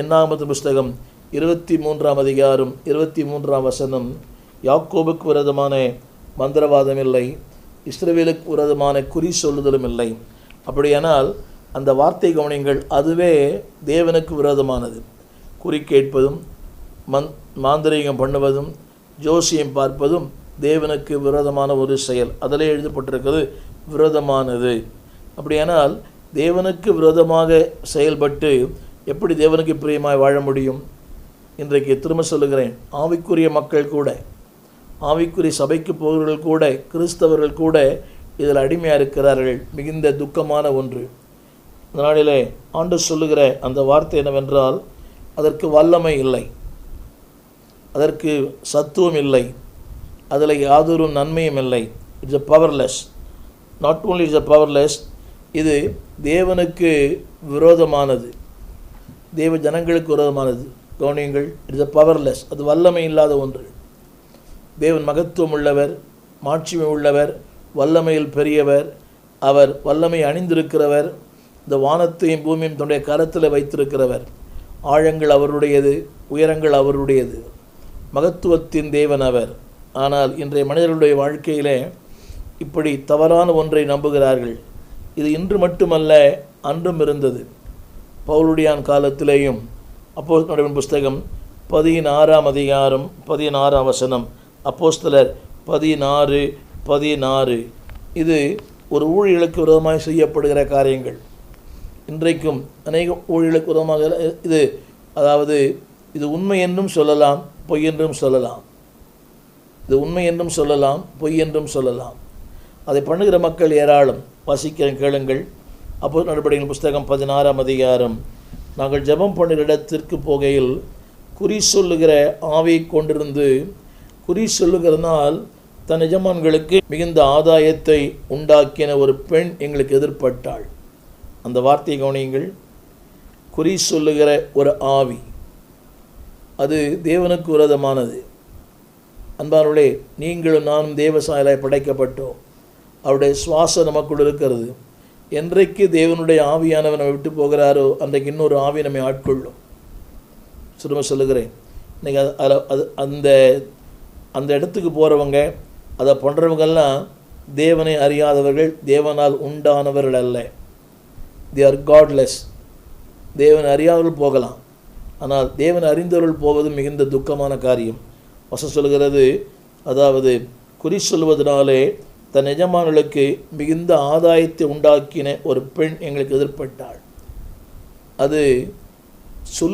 எண்ணாமது புஸ்தகம் இருபத்தி மூன்றாம் அதிகாரம் இருபத்தி மூன்றாம் வசனம். யாக்கோபுக்கு விரதமான மந்திரவாதம் இல்லை இஸ்ரவேலுக்கு விரதமான குறி சொல்லுதலும் இல்லை. அப்படியானால் அந்த வார்த்தை கவனிங்கள் அதுவே தேவனுக்கு விரோதமானது. குறி கேட்பதும் மந் மாந்திரீகம் பண்ணுவதும் ஜோசியம் பார்ப்பதும் தேவனுக்கு விரோதமான ஒரு செயல். அதிலே எழுதப்பட்டிருக்கிறது விரோதமானது. அப்படியானால் தேவனுக்கு விரோதமாக செயல்பட்டு எப்படி தேவனுக்கு பிரியமாய் வாழ முடியும்? இன்றைக்கு திரும்ப சொல்லுகிறேன். ஆவிக்குரிய மக்கள் கூட ஆவிக்குரிய சபைக்கு போகிறவர்கள் கூட கிறிஸ்தவர்கள் கூட இதில் அடிமையாக இருக்கிறார்கள். மிகுந்த துக்கமான ஒன்று. இந்த நாளிலே ஆண்டு சொல்லுகிற அந்த வார்த்தை என்னவென்றால் அதற்கு வல்லமை இல்லை. அதற்கு சத்துவம் இல்லை. அதில் யாதொரு நன்மையும் இல்லை. It's a powerless not only it's a powerless இது தேவனுக்கு விரோதமானது. தேவ ஜனங்களுக்கு விரோதமானது. கவனியுங்கள் இட்ஸ் அ பவர்லெஸ் அது வல்லமை இல்லாத ஒன்று. தேவன் மகத்துவம் உள்ளவர் மாட்சிமை உள்ளவர் வல்லமையில் பெரியவர் அவர் வல்லமை அணிந்திருக்கிறவர் இந்த வானத்தையும் பூமியும் தன்னுடைய கரத்தில் வைத்திருக்கிறவர். ஆழங்கள் அவருடையது உயரங்கள் அவருடையது. மகத்துவத்தின் தேவன் அவர். ஆனால் இன்றைய மனிதர்களுடைய வாழ்க்கையிலே இப்படி தவறான ஒன்றை நம்புகிறார்கள். இது இன்று மட்டுமல்ல அன்றும் இருந்தது. பவுலுடையான் காலத்திலேயும் அப்போஸ்தலரின் புஸ்தகம் பதினாறாம் அதிகாரம் பதினாறாம் வசனம். அப்போஸ்தலர் பதினாறு பதினாறு. இது ஒரு ஊழியலுக்கு விரோதமாக செய்யப்படுகிற காரியங்கள். இன்றைக்கும் அநேக ஊழியலுக்கு விரோதமாக இது அதாவது இது உண்மை என்றும் சொல்லலாம் பொய் என்றும் சொல்லலாம். இது உண்மை என்றும் சொல்லலாம் பொய் என்றும் சொல்லலாம். அதை பண்ணுகிற மக்கள் ஏராளம். வாசிக்கிற கேளுங்கள். அப்போ நடவடிக்கைகள் புஸ்தகம் பதினாறாம் அதிகாரம். நாங்கள் ஜெபம் பண்ணுகிற இடத்திற்கு போகையில் குறி சொல்லுகிற ஆவியை கொண்டிருந்து குறி சொல்லுகிறனால் தன் எஜமான்களுக்கு மிகுந்த ஆதாயத்தை உண்டாக்கின ஒரு பெண் எங்களுக்கு எதிர்பட்டாள் அந்த வார்த்தையை கவனியுங்கள். குறி சொல்லுகிற ஒரு ஆவி. அது தேவனுக்கு விரதமானது அன்பார்களே நீங்களும் நானும் தேவசாயலாய் படைக்கப்பட்டோம். அவருடைய சுவாசம் நமக்குள் இருக்கிறது. என்றைக்கு தேவனுடைய ஆவியானவர் நம்ம விட்டு போகிறாரோ அன்றைக்கு இன்னொரு ஆவி நம்மை ஆட்கொள்ளும். சுரும சொல்லுகிறேன். இன்றைக்கி அது அது அந்த அந்த இடத்துக்கு போகிறவங்க அதை பண்ணுறவங்கெல்லாம் தேவனை அறியாதவர்கள் தேவனால் உண்டானவர்கள் அல்ல. தே ஆர் காட்லெஸ் தேவன் அறியாதவர்கள் போகலாம். ஆனால் தேவன் அறிந்தவர்கள் போவது மிகுந்த துக்கமான காரியம். வசம் சொல்கிறது அதாவது குறி சொல்வதனாலே தன் எஜமானர்களுக்கு மிகுந்த ஆதாயத்தை உண்டாக்கின ஒரு பெண் எங்களுக்கு எதிர்பட்டாள். அது சொல்